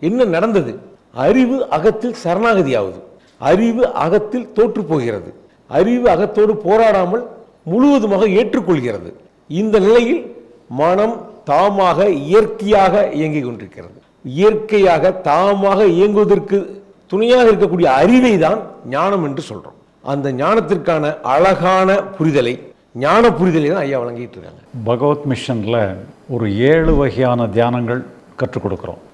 என்ன நடந்தது? அறிவு அகத்தில் சரணாகதியாவது. அறிவு அகத்தில் தோற்று போகிறது. அறிவு அகத்தோடு போராடாமல் முழுவதுமாக ஏற்றுக்கொள்கிறது. இந்த நிலையில் மனம் தாமாக இயற்கையாக இயங்கிக் கொண்டிருக்கிறது. இயற்கையாக தாமாக இயங்குவதற்கு துணையாக இருக்கக்கூடிய அறிவை தான் ஞானம் என்று சொல்றோம். அந்த ஞானத்திற்கான அழகான புரிதலை ஞான புரிதலை தான் ஐயா வழங்கிட்டு இருக்காங்க. பகவத் மிஷனில் ஒரு ஏழு வகையான தியானங்கள் கற்றுக் கொடுக்குறோம்.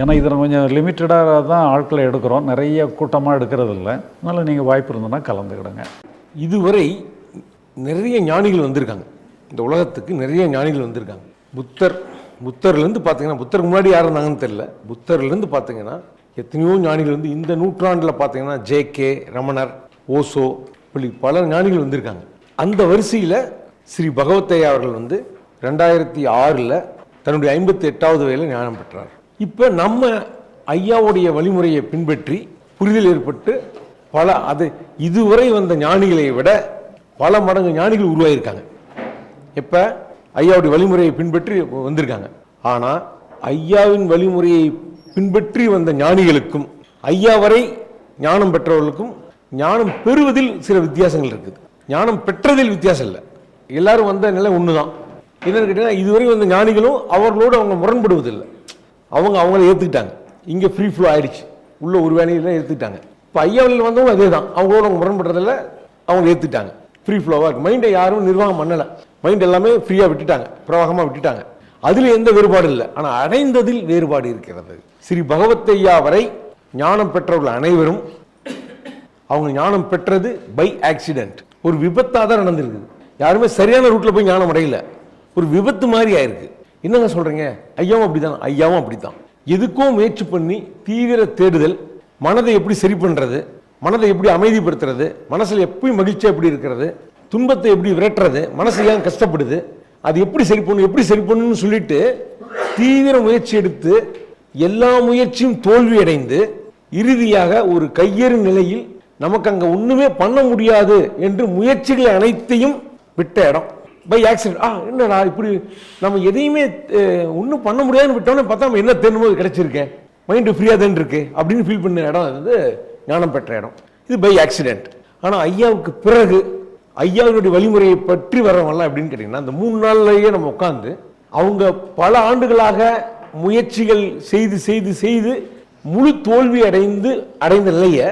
ஏன்னா இதில் கொஞ்சம் லிமிட்டடாக தான் ஆட்களை எடுக்கிறோம். நிறைய கூட்டமாக எடுக்கிறது இல்லை அதனால் நீங்கள் வாய்ப்பு இருந்ததுன்னா கலந்துக்கிடுங்க. இதுவரை நிறைய ஞானிகள் வந்திருக்காங்க. இந்த உலகத்துக்கு நிறைய ஞானிகள் வந்திருக்காங்க. புத்தர் புத்தர்லேருந்து பார்த்தீங்கன்னா புத்தருக்கு முன்னாடி யார் இருந்தாங்கன்னு தெரியல. புத்தர்லேருந்து பார்த்தீங்கன்னா எத்தனையோ ஞானிகள் வந்து இந்த நூற்றாண்டில் பார்த்தீங்கன்னா ஜே கே ரமணர் ஓசோ இப்படி பல ஞானிகள் வந்திருக்காங்க. அந்த வரிசையில் ஸ்ரீ பகவத்தையா அவர்கள் வந்து ரெண்டாயிரத்தி ஆறில் தன்னுடைய ஐம்பத்தி எட்டாவது வயதில் ஞானம் பெற்றார். இப்போ நம்ம ஐயாவுடைய வழிமுறையை பின்பற்றி புரிதல் ஏற்பட்டு பல அது இதுவரை வந்த ஞானிகளை விட பல மடங்கு ஞானிகள் உருவாகியிருக்காங்க இப்போ ஐயாவுடைய வழிமுறையை பின்பற்றி வந்திருக்காங்க. ஆனால் ஐயாவின் வழிமுறையை பின்பற்றி வந்த ஞானிகளுக்கும் ஐயா வரை ஞானம் பெற்றவர்களுக்கும் ஞானம் பெறுவதில் சில வித்தியாசங்கள் இருக்குது. ஞானம் பெற்றதில் வித்தியாசம் இல்லை. எல்லாரும் வந்த நிலை ஒன்று தான் என்னன்னு கேட்டிங்கன்னா இதுவரை வந்த ஞானிகளும் அவர்களோடு அவங்க முரண்படுவதில்லை. அவங்க அவங்கள ஏற்றுக்கிட்டாங்க இங்கே ஃப்ரீ ஃப்ளோ ஆயிடுச்சு. உள்ள ஒரு வேலையில் ஏற்றுக்கிட்டாங்க இப்போ ஐயாவில் வந்தவங்க அதே தான் அவங்களோட அவங்க முரண்படுறதில்ல அவங்க ஏற்றுக்கிட்டாங்க ஃப்ரீ ஃப்ளோவாக இருக்குது மைண்டை யாரும் நிர்வாகம் பண்ணலை. மைண்ட் எல்லாமே ஃப்ரீயாக விட்டுட்டாங்க. பிரவாகமாக விட்டுட்டாங்க. அதில் எந்த வேறுபாடும் இல்லை. ஆனால் அடைந்ததில் வேறுபாடு இருக்கிறது. ஸ்ரீ பகவத்தையா வரை ஞானம் பெற்றவர்கள் அனைவரும் அவங்க ஞானம் பெற்றது பை ஆக்சிடென்ட் ஒரு விபத்தாக தான் நடந்திருக்குது. யாருமே சரியான ரூட்டில் போய் ஞானம் அடையல. ஒரு விபத்து மாதிரி ஆயிருக்கு. என்னங்க சொல்கிறீங்க ஐயாவும் அப்படிதான் ஐயாவும் அப்படித்தான் எதுக்கும் முயற்சி பண்ணி தீவிர தேடுதல் மனதை எப்படி சரி பண்ணுறது மனதை எப்படி அமைதிப்படுத்துறது மனசில் எப்படி மகிழ்ச்சியாக எப்படி இருக்கிறது துன்பத்தை எப்படி விரட்டுறது மனசு ஏன் கஷ்டப்படுது அது எப்படி சரி பண்ணும் எப்படி சரி பண்ணணும்னு சொல்லிட்டு தீவிர முயற்சி எடுத்து எல்லா முயற்சியும் தோல்வி அடைந்து இறுதியாக ஒரு கையேறும் நிலையில் நமக்கு அங்கே ஒன்றுமே பண்ண முடியாது என்று முயற்சிகள் அனைத்தையும் விட்ட இடம். பை ஆக்சிடென்ட் ஆ என்னடா இப்படி நம்ம எதையுமே ஒன்றும் பண்ண முடியாதுன்னு விட்டோம்னு பார்த்தா நம்ம என்ன தேடும்போது கிடைச்சிருக்கேன் மைண்டு ஃப்ரீயாக தான் இருக்கு அப்படின்னு ஃபீல் பண்ண இடம் அது வந்து ஞானம் பெற்ற இடம். இது பை ஆக்சிடென்ட் ஆனால் ஐயாவுக்கு பிறகு ஐயாவினுடைய வழிமுறையை பற்றி வரவங்கலாம் அப்படின்னு கேட்டிங்கன்னா அந்த மூணு நாள்லயே நம்ம உட்காந்து அவங்க பல ஆண்டுகளாக முயற்சிகள் செய்து செய்து செய்து முழு தோல்வி அடைந்து அடைந்த நிலையை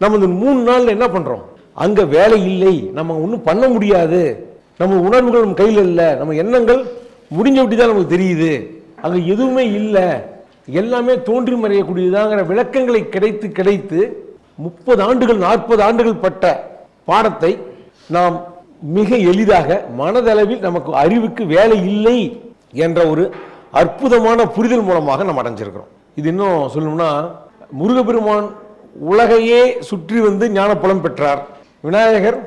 நம்ம இந்த மூணு நாள்ல என்ன பண்ணுறோம் அங்கே வேலை இல்லை. நம்ம ஒன்றும் பண்ண முடியாது. நம்ம உணர்வுகள் நம்ம கையில் இல்லை. நம்ம எண்ணங்கள் முடிஞ்ச விட்டு தான் நமக்கு தெரியுது. அங்கே எதுவுமே இல்லை. எல்லாமே தோன்றி மறையக்கூடியதாங்கிற விளக்கங்களை கிடைத்து கிடைத்து முப்பது ஆண்டுகள் நாற்பது ஆண்டுகள் பட்ட பாடத்தை நாம் மிக எளிதாக மனதளவில் நமக்கு அறிவுக்கு வேலை இல்லை என்ற ஒரு அற்புதமான புரிதல் மூலமாக நம்ம அடைஞ்சிருக்கிறோம். இது இன்னும் சொல்லணும்னா முருகப்பெருமான் உலகையே சுற்றி வந்து ஞானப்பழம் பெற்றார். விநாயகர்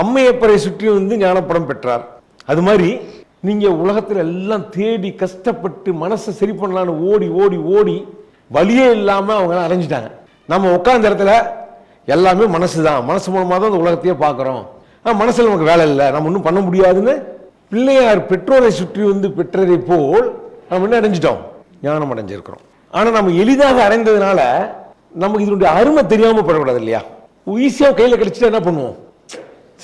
அம்மையப்பரை சுற்றி வந்து ஞானப்படம் பெற்றார். அது மாதிரி நீங்கள் உலகத்தில் எல்லாம் தேடி கஷ்டப்பட்டு மனசை சரி பண்ணலான்னு ஓடி ஓடி ஓடி வழியே இல்லாமல் அவங்க அடைஞ்சிட்டாங்க நம்ம உட்காந்த இடத்துல எல்லாமே மனசு தான் மனசு மூலமாக தான் அந்த உலகத்தையே பார்க்குறோம். மனசில் நமக்கு வேலை இல்லை. நம்ம ஒன்றும் பண்ண முடியாதுன்னு பிள்ளையார் பெற்றோரை சுற்றி வந்து பெற்றதை போல் நம்ம என்ன அடைஞ்சிட்டோம்? ஞானம் அடைஞ்சிருக்கிறோம். ஆனால் நம்ம எளிதாக அடைந்ததுனால நமக்கு இதனுடைய அருமை தெரியாமல் படக்கூடாது இல்லையா? ஈஸியாக கையில் கிடைச்சிட்டா என்ன பண்ணுவோம்?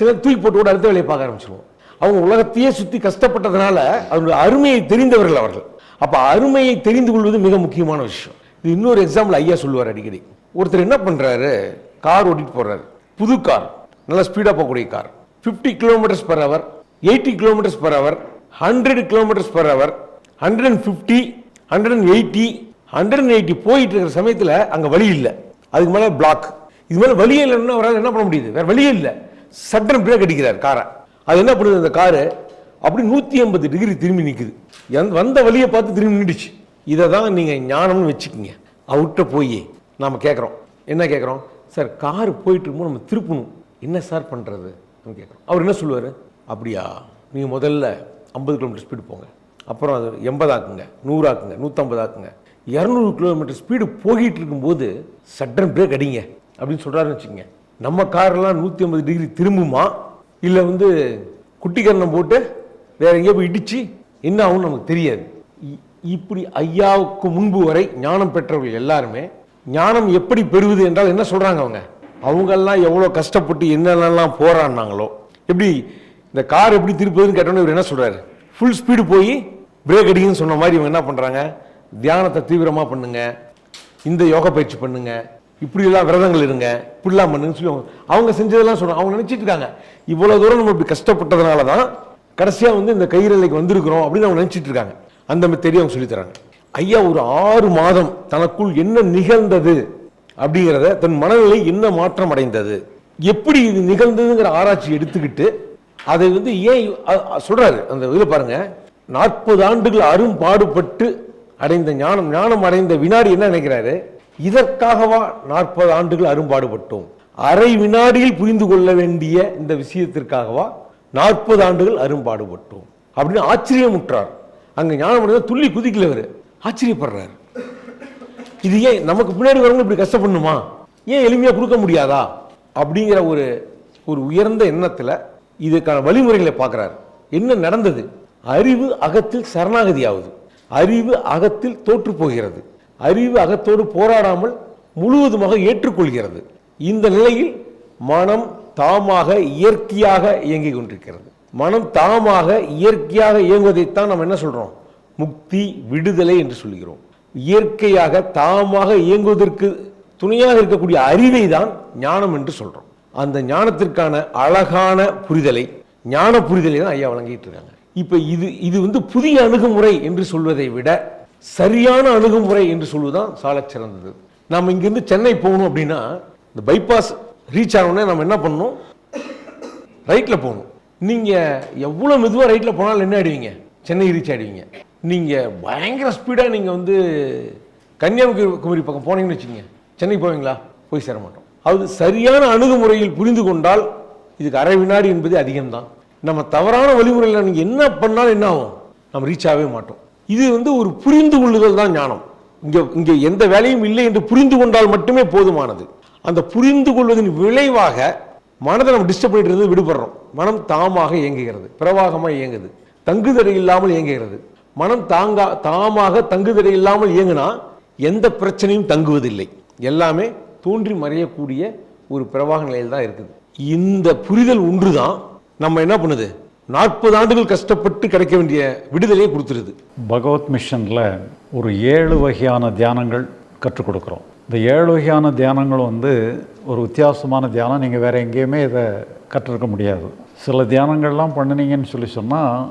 சிலர் தூக்கி போட்டு கூட அடுத்த வேலையை பார்க்க ஆரம்பிச்சிருவோம். அவங்க உலகத்தையே சுற்றி கஷ்டப்பட்டதுனால அதனுடைய அருமையை தெரிந்தவர்கள் அவர்கள். அப்போ அருமையை தெரிந்து கொள்வது மிக முக்கியமான விஷயம். இது இன்னொரு எக்ஸாம்பிள் ஐயா சொல்லுவார் அடிக்கடி. ஒருத்தர் என்ன பண்ணுறாரு கார் ஓட்டிட்டு போறாரு. புது கார். நல்லா ஸ்பீடாக போகக்கூடிய car. Fifty kilometres per hour eighty kilometres per hour hundred kilometres per hour hundred and fifty hundred and eighty hundred and eighty போயிட்டு இருக்கிற சமயத்தில் அங்கே வழி இல்லை. அதுக்கு மேலே பிளாக் இது மேலே வழியே இல்லைன்னா அவரால் என்ன பண்ண முடியுது? வேறு வழியே இல்லை. சட்டன் பிரேக் அடிக்கிறார் காரை. அது என்ன பண்ணுது அந்த காரு அப்படி நூற்றி ஐம்பது டிகிரி திரும்பி நிற்குது எந் வந்த வழியை பார்த்து திரும்பி நின்றுச்சு இதை தான் நீங்கள் ஞானம்னு வச்சுக்கோங்க. அவர்கிட்ட போய் நாம் கேட்குறோம் என்ன கேட்குறோம் சார் கார் போயிட்டு இருக்கும்போது நம்ம திருப்பணும். என்ன சார் பண்ணுறது நம்ம கேட்குறோம் அவர் என்ன சொல்லுவார்? அப்படியா நீங்கள் முதல்ல ஐம்பது கிலோமீட்டர் ஸ்பீடு போங்க. அப்புறம் அது எண்பதாக்குங்க நூறாக்குங்க நூற்றம்பது ஆக்குங்க இரநூறு கிலோமீட்டர் ஸ்பீடு போயிட்டு இருக்கும்போது சட்டன் பிரேக் அடிங்க. அப்படின்னு சொல்கிறாருன்னு வச்சுக்கோங்க. நம்ம காரெல்லாம் நூற்றி ஐம்பது டிகிரி திரும்புமா? இல்லை வந்து குட்டிக்கரணம் போட்டு வேற எங்கேயோ போய் இடிச்சு என்ன ஆகும்னு நமக்கு தெரியாது. இ- இப்படி ஐயாவுக்கு முன்பு வரை ஞானம் பெற்றவர்கள் எல்லாருமே ஞானம் எப்படி பெறுவது என்றால் என்ன சொல்கிறாங்க அவங்க? அவங்கெல்லாம் எவ்வளோ கஷ்டப்பட்டு என்னென்னலாம் போராடினாங்களோ. எப்படி இந்த கார் எப்படி திருப்பதுன்னு கேட்டோன்னே இவர் என்ன சொல்கிறாரு ஃபுல் ஸ்பீடு போய் பிரேக் அடிங்கன்னு சொன்ன மாதிரி இவங்க என்ன பண்ணுறாங்க தியானத்தை தீவிரமாக பண்ணுங்கள் இந்த யோகா பயிற்சி பண்ணுங்கள் இப்படியெல்லாம் விரதங்கள் இருங்க இப்படிலாம் பண்ணுங்கன்னு சொல்லி அவங்க அவங்க செஞ்சதெல்லாம் சொல்கிறோம் அவங்க நினச்சிட்டு இருக்காங்க. இவ்வளோ தூரம் நம்ம இப்படி கஷ்டப்பட்டதுனால தான் கடைசியாக வந்து இந்த கைரலைக்கு வந்திருக்கிறோம் அப்படின்னு அவங்க நினச்சிட்டு இருக்காங்க. அந்த தெரியும் அவங்க சொல்லித்தராங்க. ஐயா ஒரு ஆறு மாதம் தனக்குள் என்ன நிகழ்ந்தது அப்படிங்கிறத தன் மனநிலை என்ன மாற்றம் அடைந்தது? எப்படி இது நிகழ்ந்ததுங்கிற ஆராய்ச்சி எடுத்துக்கிட்டு அதை வந்து ஏன் சொல்கிறாரு அந்த இதில் பாருங்க. நாற்பது ஆண்டுகள் அரும்பாடுபட்டு அடைந்த ஞானம் ஞானம் அடைந்த வினாடி என்ன நினைக்கிறாரு? இதற்காகவா நாற்பது ஆண்டுகள் அரும்பாடுபட்டோம். அரை வினாடியில் புரிந்து கொள்ள வேண்டிய இந்த விஷயத்திற்காகவா நாற்பது ஆண்டுகள் அரும்பாடுபட்டோம். அப்படின்னு ஆச்சரியமுற்றார். அங்க ஞானம் துள்ளி குதிக்கல ஆச்சரியப்படுறாரு. இது ஏன் நமக்கு பின்னாடி வரவங்க இப்படி கஷ்டப்படணுமா? ஏன் எளிமையா கொடுக்க முடியாதா? அப்படிங்கிற ஒரு ஒரு உயர்ந்த எண்ணத்துல இதுக்கான வழிமுறைகளை பார்க்குறாரு. என்ன நடந்தது? அறிவு அகத்தில் சரணாகதி ஆகுது அறிவு அகத்தில் தோற்று போகிறது. அறிவு அகத்தோடு போராடாமல் முழுவதுமாக ஏற்றுக்கொள்கிறது. இந்த நிலையில் மனம் தாமாக இயற்கையாக இயங்கிக் கொண்டிருக்கிறது. மனம் தாமாக இயற்கையாக இயங்குவதைத்தான் நம்ம என்ன சொல்கிறோம் முக்தி விடுதலை என்று சொல்கிறோம். இயற்கையாக தாமாக இயங்குவதற்கு துணையாக இருக்கக்கூடிய அறிவை தான் ஞானம் என்று சொல்கிறோம் அந்த ஞானத்திற்கான அழகான புரிதலை ஞான புரிதலை தான் ஐயா வழங்கிட்டு இருக்காங்க. இப்போ இது இது வந்து புதிய அணுகுமுறை என்று சொல்வதை விட சரியான அணுகுமுறை என்று சொல்வதுதான் சாலச் சிறந்தது. நம்ம இங்கிருந்து சென்னை போகணும் அப்படின்னா இந்த பைபாஸ் ரீச் ஆனோடனே நம்ம என்ன பண்ணணும்? ரைட்டில் போகணும். நீங்கள் எவ்வளோ மெதுவாக ரைட்டில் போனாலும் என்ன ஆயிடுவீங்க? சென்னை ரீச் ஆயிடுவீங்க. நீங்கள் பயங்கர ஸ்பீடாக நீங்கள் வந்து கன்னியாகுமரி பக்கம் போனீங்கன்னு வச்சுக்கோங்க. சென்னை போவீங்களா? போய் சேர மாட்டோம். அது சரியான அணுகுமுறையில் புரிந்து கொண்டால் இதுக்கு அரை வினாடி என்பது அதிகம்தான். நம்ம தவறான வழிமுறையில் நீங்கள் என்ன பண்ணாலும் என்ன ஆகும்? நம்ம ரீச் ஆகவே மாட்டோம். இது வந்து ஒரு புரிந்து கொள்ளுதல் தான் ஞானம். இங்கே இங்கே எந்த வேலையும் இல்லை என்று புரிந்து கொண்டால் மட்டுமே போதுமானது. அந்த புரிந்து கொள்வதன் விளைவாக மனதை நம்ம டிஸ்டர்ப் பண்ணிட்டு இருந்து விடுபடுறோம். மனம் தாமாக இயங்குகிறது. பிரவாகமாக இயங்குது. தங்குதடை இல்லாமல் இயங்குகிறது. மனம் தாங்கா தாமாக தங்குதடை இல்லாமல் இயங்குனா எந்த பிரச்சனையும் தங்குவதில்லை. எல்லாமே தோன்றி மறையக்கூடிய ஒரு பிரவாக நிலையில் தான் இருக்குது. இந்த புரிதல் ஒன்று தான் நம்ம என்ன பண்ணுது? நாற்பது ஆண்டுகள் கஷ்டப்பட்டு கிடைக்க வேண்டிய விடுதலையை கொடுத்துருது. பகவத் மிஷனில் ஒரு ஏழு வகையான தியானங்கள் கற்றுக் கொடுக்குறோம். இந்த ஏழு வகையான தியானங்கள் வந்து ஒரு வித்தியாசமான தியானம். நீங்கள் வேறு எங்கேயுமே இதை கற்றுருக்க முடியாது. சில தியானங்கள்லாம் பண்ணினீங்கன்னு சொல்லி சொன்னால்